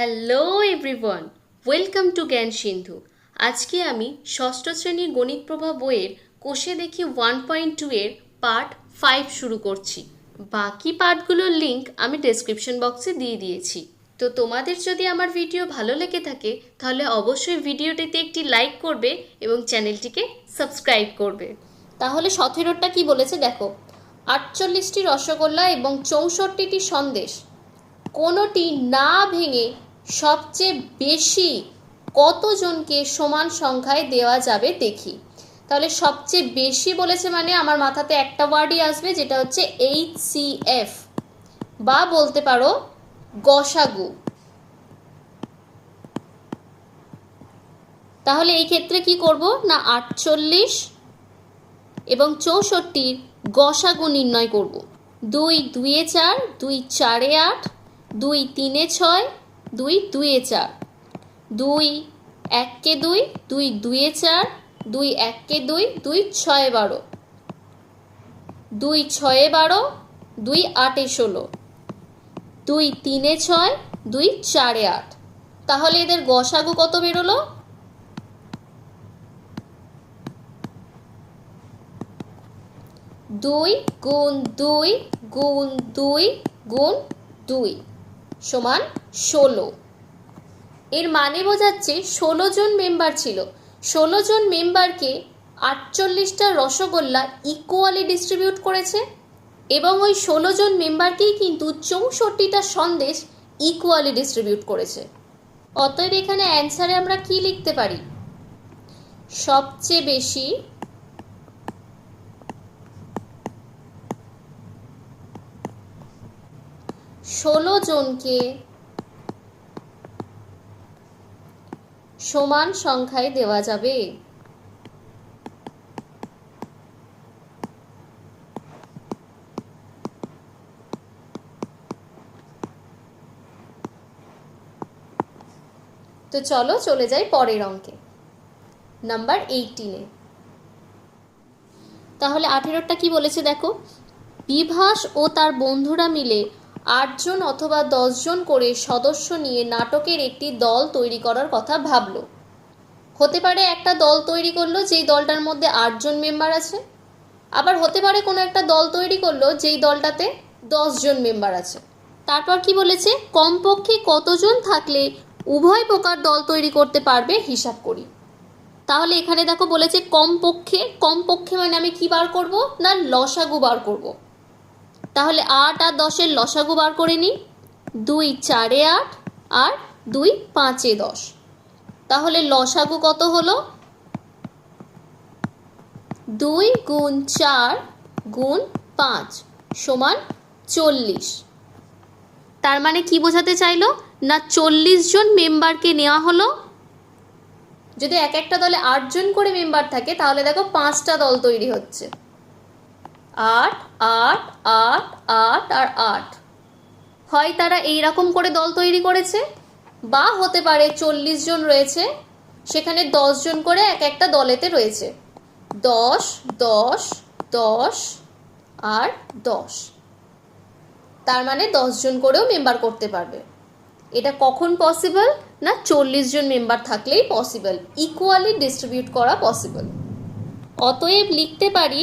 Hello everyone, welcome to জ্ঞান সিন্ধু। আজকে আমি ষষ্ঠ শ্রেণির গণিত প্রভা বইয়ের কোষে দেখি ওয়ান পয়েন্ট টু এর পার্ট ফাইভ শুরু করছি। বাকি পার্টগুলোর লিঙ্ক আমি ডেসক্রিপশন বক্সে দিয়ে দিয়েছি। তো তোমাদের যদি আমার ভিডিও ভালো লেগে থাকে, তাহলে অবশ্যই ভিডিওটিতে একটি লাইক করবে এবং চ্যানেলটিকে সাবস্ক্রাইব করবে। তাহলে সতেরোটা কি বলেছে দেখো? আটচল্লিশটি রসগোল্লা এবং চৌষট্টিটি সন্দেশ। কোনোটি না ভেঙে সবচেয়ে বেশি কতজনকে সমান সংখ্যায় দেওয়া যাবে দেখি। তাহলে সবচেয়ে বেশি বলেছে মানে আমার মাথাতে একটা ওয়ার্ডই আসবে যেটা হচ্ছে এইচ সি এফ বা বলতে পারো গসাগু। তাহলে এই ক্ষেত্রে কি করব? না, আটচল্লিশ এবং চৌষট্টির গসাগু নির্ণয় করব। দুই দুইয়ে চার, দুই চারে আট, দুই তিনে ছয় দুই দুইয়ে চার। দুই, এককে দুই দুই দুইয়ে চার, দুই, এককে দুই দুই, ছয়ে বারো। দুই, ছয়ে বারো, দুই, আটে ষোলো। দুই, তিনে ছয়, দুই, চারে আট। তাহলে এদের গসাগু কত বেরোলো? দুই গুণ দুই গুণ দুই গুণ দুই। সমান ষোলো। এর মানে বোঝাচ্ছে ষোলো জন মেম্বার ছিল। ষোলো জন মেম্বারকে আটচল্লিশটা রসগোল্লা ইকুয়ালি ডিস্ট্রিবিউট করেছে এবং ওই ষোলো জন মেম্বারকেই কিন্তু চৌষট্টিটা সন্দেশ ইকুয়ালি ডিস্ট্রিবিউট করেছে। অতএব এখানে অ্যান্সারে আমরা কি লিখতে পারি? সবচেয়ে বেশি ষোলো জনকে সমান সংখ্যায় দেওয়া যাবে। তো চলো চলে যাই পরের অঙ্কে। নাম্বার এইটিনে তাহলে আঠেরোটা কি বলেছে দেখো? বিভাস ও তার বন্ধুরা মিলে আটজন অথবা দশজন করে সদস্য নিয়ে নাটকের একটি দল তৈরি করার কথা ভাবল। হতে পারে একটা দল তৈরি করল যেই দলটার মধ্যে আটজন মেম্বার আছে। আবার হতে পারে কোনো একটা দল তৈরি করল যেই দলটাতে দশজন মেম্বার আছে। তারপর কি বলেছে? কমপক্ষে কতজন থাকলে উভয় প্রকার দল তৈরি করতে পারবে হিসাব করি। তাহলে এখানে দেখো বলেছে কমপক্ষে কমপক্ষে মানে আমি কি বার করব? না, লসাগু বার করব। তাহলে আট আর দশের লসাগু বার করে নিই। দুই চারে আট আর দুই পাঁচে দশ। তাহলে লসাগু কত হলো? দুই গুণ চার গুণ পাঁচ সমান চল্লিশ। তার মানে কি বোঝাতে চাইলো? না চল্লিশ জন মেম্বারকে নেওয়া হলো? যদি এক একটা দলে আটজন করে মেম্বার থাকে, তাহলে দেখো পাঁচটা দল তৈরি হচ্ছে। আট আট আট আট আর আট। হয় তারা এই রকম করে দল তৈরি করেছে? বা হতে পারে চল্লিশ জন রয়েছে, সেখানে দশ জন করে এক একটা দলেতে রয়েছে। দশ দশ দশ আর দশ। তার মানে জন করেও মেম্বার করতে পারবে। এটা কখন পসিবল না চল্লিশ জন মেম্বার থাকলেই পসিবল ইকুয়ালি ডিস্ট্রিবিউট করা পসিবল অতএব লিখতে পারি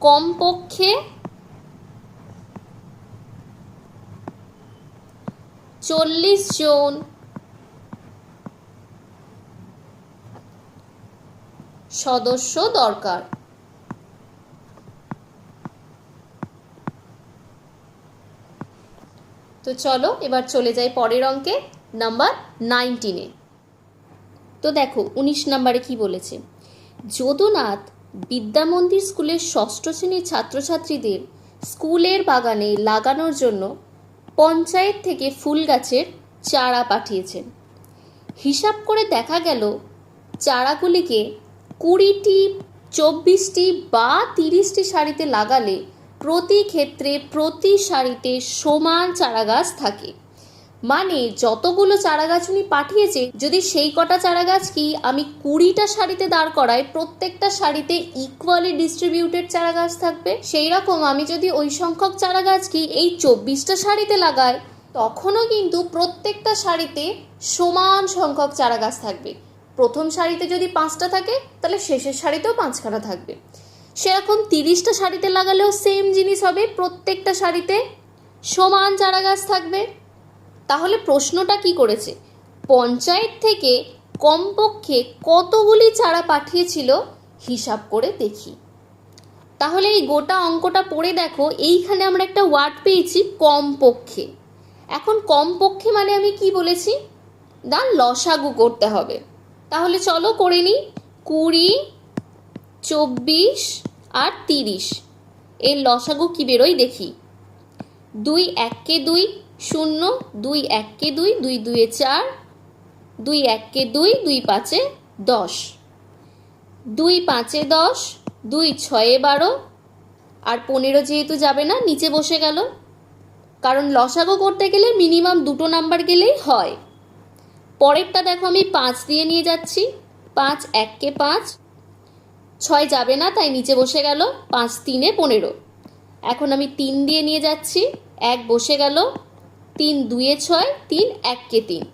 কমপক্ষে চল্লিশ জন সদস্য দরকার। তো চলো, এবার চলে যাই পরের অঙ্কে, নাম্বার নাইনটিনে। তো দেখো, উনিশ নাম্বারে কি বলেছে? যদুনাথ বিদ্যামন্দির স্কুলের ষষ্ঠ শ্রেণির ছাত্রছাত্রীদের স্কুলের বাগানে লাগানোর জন্য পঞ্চায়েত থেকে ফুল গাছের চারা পাঠিয়েছেন। হিসাব করে দেখা গেল, চারাগুলিকে কুড়িটি, চব্বিশটি বা তিরিশটি সারিতে লাগালে প্রতি ক্ষেত্রে প্রতি সারিতে সমান চারাগাছ থাকে। মানে যতগুলো চারাগাছ উনি পাঠিয়েছে, যদি সেই কটা চারাগাছ কি আমি কুড়িটা সারিতে দাঁড় করাই, প্রত্যেকটা সারিতে ইকুয়ালি ডিস্ট্রিবিউটেড চারা গাছ থাকবে? সেই রকম আমি যদি ওই সংখ্যক চারাগাছ কি এই চব্বিশটা সারিতে লাগাই, তখনও কিন্তু প্রত্যেকটা সারিতে সমান সংখ্যক চারা গাছ থাকবে। প্রথম সারিতে যদি পাঁচটা থাকে, তাহলে শেষের সারিতেও পাঁচখানা থাকবে। সেরকম তিরিশটা সারিতে লাগালেও সেম জিনিস হবে, প্রত্যেকটা সারিতে সমান চারা গাছ থাকবে। তাহলে প্রশ্নটা কি করেছে? পঞ্চায়েত থেকে কমপক্ষে কতগুলি চারা পাঠিয়েছিল? হিসাব করে দেখি। তাহলে এই গোটা অঙ্কটা পড়ে দেখো, এইখানে আমরা একটা ওয়ার্ড পেয়েছি, কমপক্ষে। এখন কমপক্ষে মানে আমি কি বলেছি? দা, লসাগু করতে হবে। তাহলে চলো করে নিই, কুড়ি, চব্বিশ আর তিরিশ। এর লসাগু কি বেরোয় দেখি। দুই এককে দুই শূন্য, দুই এককে দুই দুই দুয়ে চার, দুই এককে দুই দুই পাঁচে দশ। দুই পাঁচে দশ, দুই ছয়ে বারো, আর পনেরো যেহেতু যাবে না, নিচে বসে গেল। কারণ লসাগো করতে গেলে মিনিমাম দুটো নাম্বার গেলেই হয়। পরেরটা দেখো আমি পাঁচ দিয়ে নিয়ে যাচ্ছি। পাঁচ এককে পাঁচ, ছয় যাবে না, তাই নিচে বসে গেল। পাঁচ তিনে পনেরো। এখন আমি তিন দিয়ে নিয়ে যাচ্ছি। এক বসে গেল। তিন দুয়ে ছয়, তিন এককে তিন।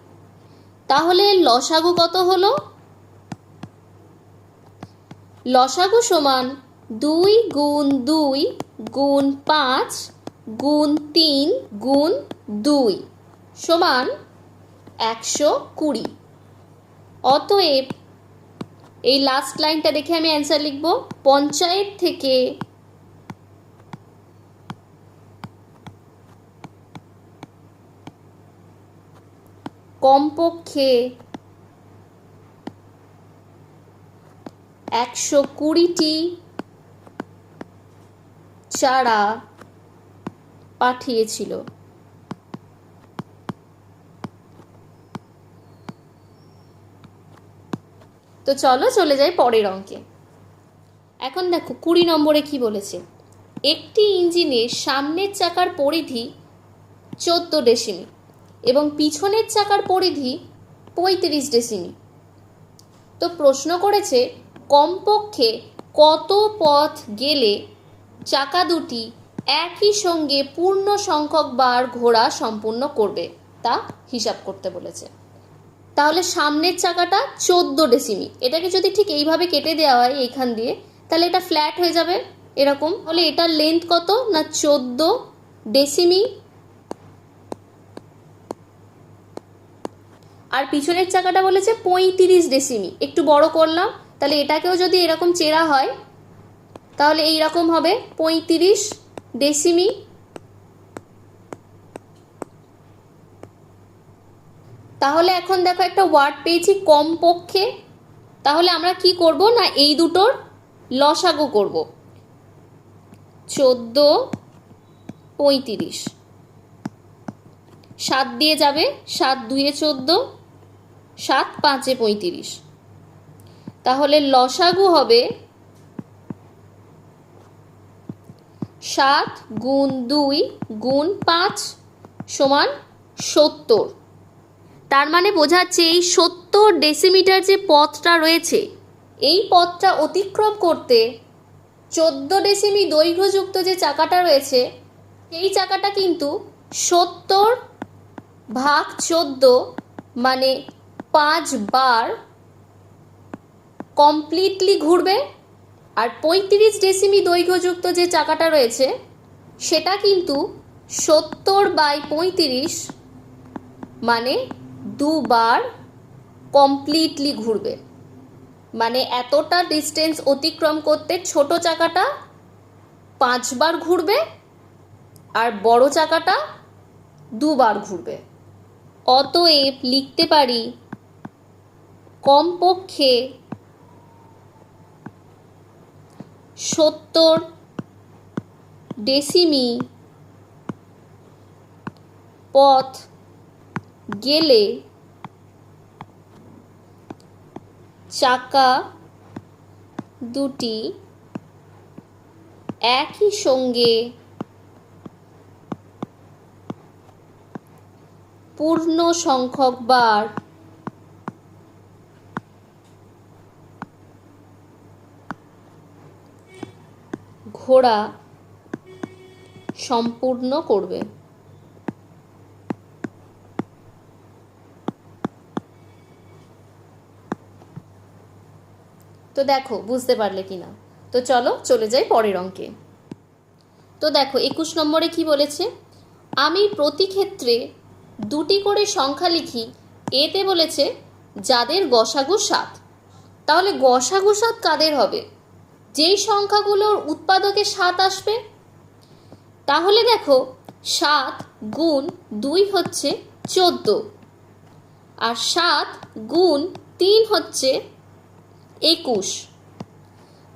তাহলে লসাগু কত হলো? লসাগু সমান দুই গুণ দুই গুণ পাঁচ গুণ তিন গুণ দুই সমান একশো কুড়ি। অতএব এই লাস্ট লাইনটা দেখে আমি অ্যান্সার লিখব। পঞ্চায়েত থেকে কমপক্ষে একশো কুড়িটি চারা পাঠিয়েছিল। তো চলো চলে যাই পরের অঙ্কে। এখন দেখো, কুড়ি নম্বরে কি বলেছে? একটি ইঞ্জিনের সামনের চাকার পরিধি চোদ্দ ডেসিমি এবং পিছনের চাকার পরিধি পঁয়ত্রিশ ডেসিমি। তো প্রশ্ন করেছে, কমপক্ষে কত পথ গেলে চাকা দুটি একই সঙ্গে পূর্ণ সংখ্যক বার ঘোরা সম্পূর্ণ করবে তা হিসাব করতে বলেছে। তাহলে সামনের চাকাটা চোদ্দ ডেসিমি। এটাকে যদি ঠিক এইভাবে কেটে দেওয়া হয় এইখান দিয়ে, তাহলে এটা ফ্ল্যাট হয়ে যাবে এরকম। তাহলে এটার লেন্থ কত? না চোদ্দ ডেসিমি? আর পিছনের চাকাটা বলেছে পঁয়ত্রিশ ডেসিমি। একটু বড় করলাম, তাহলে এটাকেও যদি এরকম চেরা হয়, তাহলে এই রকম হবে পঁয়ত্রিশ ডেসিমি। তাহলে এখন দেখো একটা ওয়ার্ড পেয়েছি কমপক্ষে। তাহলে আমরা কি করব না এই দুটোর লসাগো করব? চোদ্দ, পঁয়ত্রিশ। সাত দিয়ে যাবে, সাত দুয়ে চোদ্দ। সাত পাঁচে পঁয়ত্রিশ। তাহলে লসাগু হবে সাত গুণ দুই গুণ পাঁচ সমান সত্তর। তার মানে বোঝাচ্ছে এই সত্তর ডেসিমিটার যে পথটা রয়েছে, এই পথটা অতিক্রম করতে চোদ্দ ডেসিমি দৈর্ঘ্যযুক্ত যে চাকাটা রয়েছে, সেই চাকাটা কিন্তু সত্তর ভাগ চোদ্দ মানে পাঁচ বার কমপ্লিটলি ঘুরবে আর পঁয়ত্রিশ ডেসিমি দৈর্ঘ্যযুক্ত যে চাকাটা রয়েছে, সেটা কিন্তু সত্তর বাই পঁয়ত্রিশ মানে দুবার কমপ্লিটলি ঘুরবে। মানে এতটা ডিস্টেন্স অতিক্রম করতে ছোট চাকাটা পাঁচবার ঘুরবে আর বড় চাকাটা দুবার ঘুরবে। অতএব লিখতে পারি কমপক্ষে সত্তর ডেসিমি পথ গেলে চাকা দুটি একই সঙ্গে পূর্ণ সংখ্যক বার ঘোড়া সম্পূর্ণ করবে। তো দেখো, বুঝতে পারলে কিনা। তো চলো, চলে যাই পরের অঙ্কে। তো দেখো, একুশ নম্বরে কি বলেছে? আমি প্রতি ক্ষেত্রে দুটি করে সংখ্যা লিখি, এতে বলেছে যাদের গসাগু সাত। তাহলে গসাগু সাত কাদের হবে? যেই সংখ্যাগুলোর উৎপাদকে সাত আসবে, তাহলে দেখো সাত গুণ দুই হচ্ছে চোদ্দ। আর সাত গুণ তিন হচ্ছে একুশ।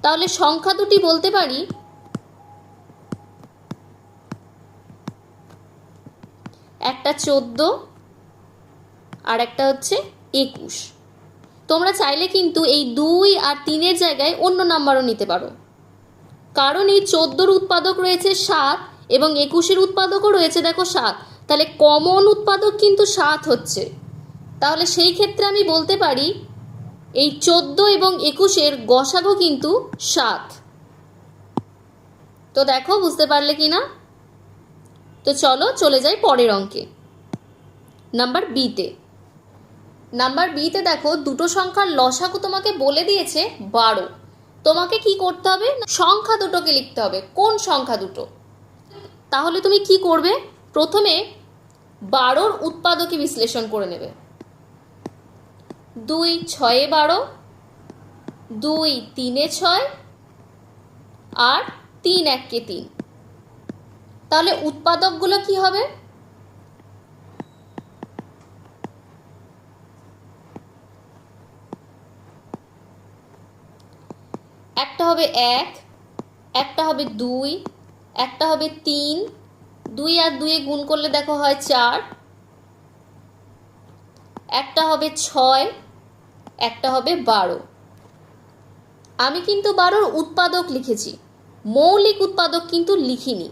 তাহলে সংখ্যা দুটি বলতে পারি। একটা চোদ্দ, আর একটা হচ্ছে একুশ। তোমরা চাইলে কিন্তু এই দুই আর তিনের জায়গায় অন্য নাম্বারও নিতে পারো। কারণ এই চোদ্দোর উৎপাদক রয়েছে সাত এবং একুশের উৎপাদকও রয়েছে, দেখো সাত। তাহলে কমন উৎপাদক কিন্তু সাত হচ্ছে। তাহলে সেই ক্ষেত্রে আমি বলতে পারি, এই চোদ্দ এবং একুশের গসাগো কিন্তু সাত। তো দেখো, বুঝতে পারলে কি না? তো চলো চলে যাই পরের অঙ্কে। নাম্বার বিতে। নাম্বার বিতে দেখো, দুটো সংখ্যার লসাগু তোমাকে বলে দিয়েছে বারো। তোমাকে কি করতে হবে? সংখ্যা দুটোকে লিখতে হবে। কোন সংখ্যা দুটো? তাহলে তুমি কি করবে? প্রথমে বারোর উৎপাদকে বিশ্লেষণ করে নেবে। দুই, ছয়ে, বারো। দুই, তিনে ছয়। আর তিন এককে তিন। তাহলে উৎপাদকগুলো কি হবে একটা হবে এক, একটা হবে দুই, একটা হবে তিন। দুই আর দুয়ে গুণ করলে দেখো হয় চার। একটা হবে ছয়, একটা হবে বারো। আমি কিন্তু বারোর উৎপাদক লিখেছি। মৌলিক উৎপাদক কিন্তু লিখিনি।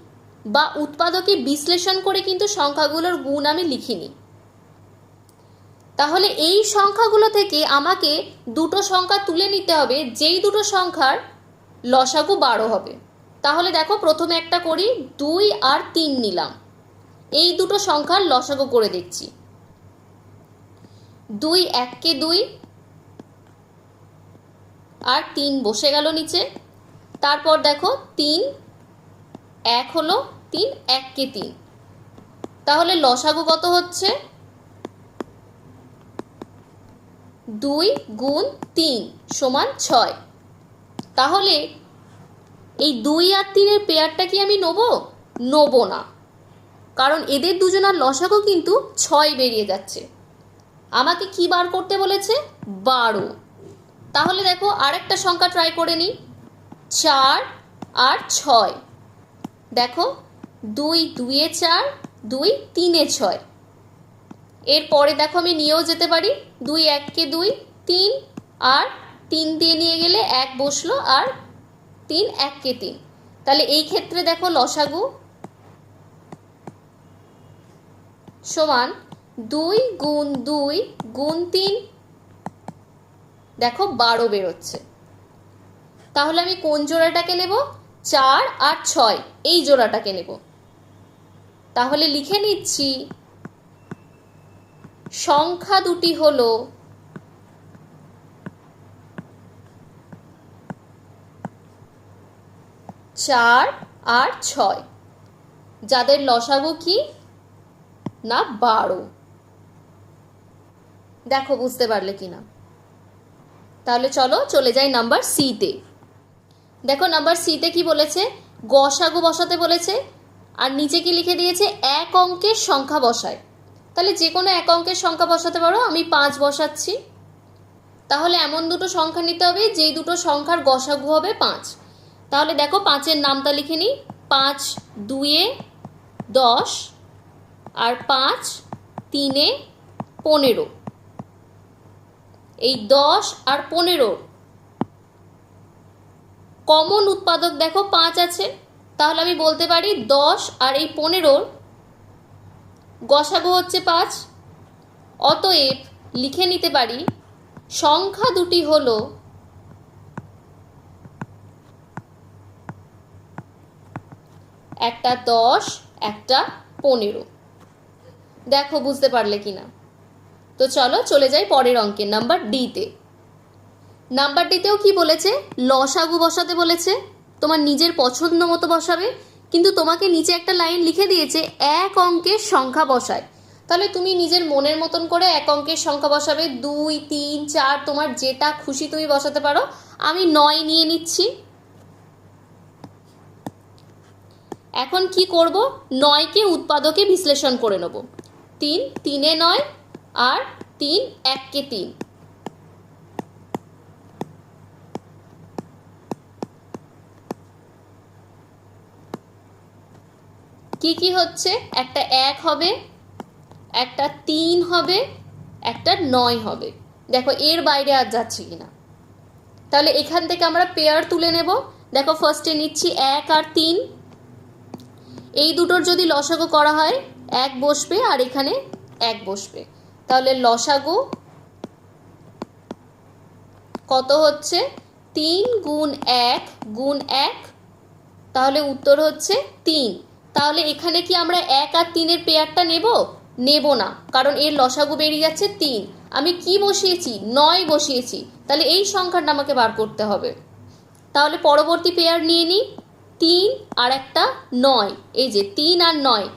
বা উৎপাদকে বিশ্লেষণ করে কিন্তু সংখ্যাগুলোর গুণ আমি লিখিনি। তাহলে এই সংখ্যাগুলো থেকে আমাকে দুটো সংখ্যা তুলে নিতে হবে। যেই দুটো সংখ্যার লসাগু বারো হবে। তাহলে দেখো প্রথমে একটা করি, দুই আর তিন নিলাম। এই দুটো সংখ্যার লসাগু করে দেখছি। দুই, এককে দুই আর তিন বসে গেল নিচে। তারপর দেখো তিন, এক হলো তিন, এককে তিন। তাহলে লসাগু কত হচ্ছে? দুই গুণ তিন সমান ছয়। তাহলে এই দুই আর তিনের পেয়ারটা কি আমি নেব? নেব না। কারণ এদের দুজনার লসাগু কিন্তু ছয় বেরিয়ে যাচ্ছে। আমাকে কি বার করতে বলেছে? বারো। তাহলে দেখো আরেকটা সংখ্যা ট্রাই করে নিই। চার আর ছয়। দেখো, দুই দুইয়ে চার, দুই তিনে ছয়। এরপরে দেখো আমি নিয়েও যেতে পারি। দুই এককে দুই, তিন আর তিন দিয়ে নিয়ে গেলে এক বসল আর তিন এককে তিন। তাহলে এই ক্ষেত্রে দেখো লসাগু সমান দুই গুণ দুই গুণ তিন, দেখো বারো বেরোচ্ছে। তাহলে আমি কোন জোড়াটাকে নেব? চার আর ছয়, এই জোড়াটাকে নেব। তাহলে লিখে নিচ্ছি, সংখ্যা দুটি হলো চার আর ছয়। যাদের লসাগু কি? না, বারো। দেখো, বুঝতে পারলে কি না তাহলে চলো চলে যাই নাম্বার সিতে। দেখো, নাম্বার সিতে কি বলেছে? গসাগু বসাতে বলেছে। আর নিচে কি লিখে দিয়েছে? এক অঙ্কের সংখ্যা বসায়। তাহলে যে কোনো এক অঙ্কের সংখ্যা বসাতে পারো, আমি পাঁচ বসাচ্ছি। তাহলে এমন দুটো সংখ্যা নিতে হবে, যেই দুটো সংখ্যার গসাগু হবে পাঁচ। তাহলে দেখো পাঁচের নামটা লিখে নিই। পাঁচ, দুয়ে, দশ, আর পাঁচ, তিনে, পনেরো। এই দশ আর পনেরো। কমন উৎপাদক দেখো পাঁচ আছে। তাহলে আমি বলতে পারি দশ আর এই পনেরোর গসাগো হচ্ছে পাঁচ। অতএব লিখে নিতে পারি, সংখ্যা দুটি হলো একটা দশ, একটা পনেরো। দেখো, বুঝতে পারলে কি না তো চলো, চলে যাই পরের অঙ্কের নাম্বার ডিতে নাম্বারটিতেও কি বলেছে? লসাগু বসাতে বলেছে। তোমার নিজের পছন্দ মতো বসাবে, কিন্তু তোমাকে নিচে একটা লাইন লিখে দিয়েছে, এক অঙ্কের সংখ্যা বসায়। তাহলে তুমি নিজের মনের মতন করে এক অঙ্কের সংখ্যা বসাবে। দুই, তিন, চার, তোমার যেটা খুশি তুমি বসাতে পারো। আমি নয় নিয়ে নিচ্ছি। এখন কি করব? নয়কে উৎপাদকে বিশ্লেষণ করে নেব। তিন, তিনে নয়, আর তিন, এককে তিন। কি কি হচ্ছে? একটা এক হবে, একটা তিন হবে, একটা নয় হবে। দেখো, এর বাইরে আর যাচ্ছি কিনা তাহলে এখান থেকে আমরা পেয়ার তুলে নেব। দেখো ফার্স্টে নিচ্ছি এক আর তিন। এই দুটোর যদি লসাগু করা হয়, এক বসবে আর এখানে এক বসবে। তাহলে লসাগু কত হচ্ছে? তিন গুণ এক গুণ এক, তাহলে উত্তর হচ্ছে তিন। তাহলে এখানে কি আমরা এক আর তিনের পেয়ারটা নেব? নেব না, কারণ এর লসাগু বেরিয়ে যাচ্ছে তিন। আমি কি বসিয়েছি? নয় বসিয়েছি। তাহলে এই সংখ্যাটা আমাকে বার করতে হবে। তাহলে পরবর্তী পেয়ার নিয়ে নিই। তিন আর একটা নয়। এই যে তিন আর নয়।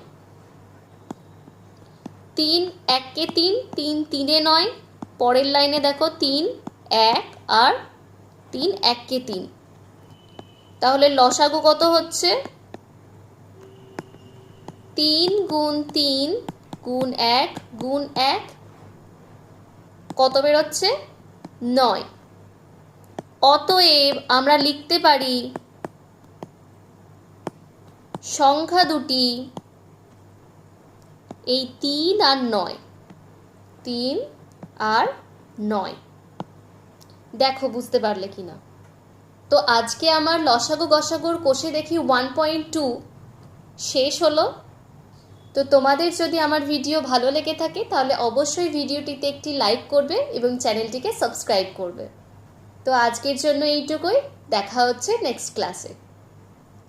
তিন এককে তিন তিন তিনে নয়। পরের লাইনে দেখো তিন, এক আর তিন এককে তিন। তাহলে লসাগু কত হচ্ছে? তিন গুণ তিন গুণ এক গুণ এক কত বেরোচ্ছে? নয়। অতএব আমরা লিখতে পারি সংখ্যা দুটি। এই তিন আর নয়। তিন আর নয়। দেখো, বুঝতে পারলে কি না তো আজকে আমার লসাগু গসাগুর কোষে দেখি ওয়ান পয়েন্ট টু শেষ হলো। তো তোমাদের যদি আমার ভিডিও ভালো লেগে থাকে, তাহলে অবশ্যই ভিডিওটিতে একটি লাইক করবে এবং চ্যানেলটিকে সাবস্ক্রাইব করবে। তো আজকের জন্য এইটুকুই। দেখা হচ্ছে নেক্সট ক্লাসে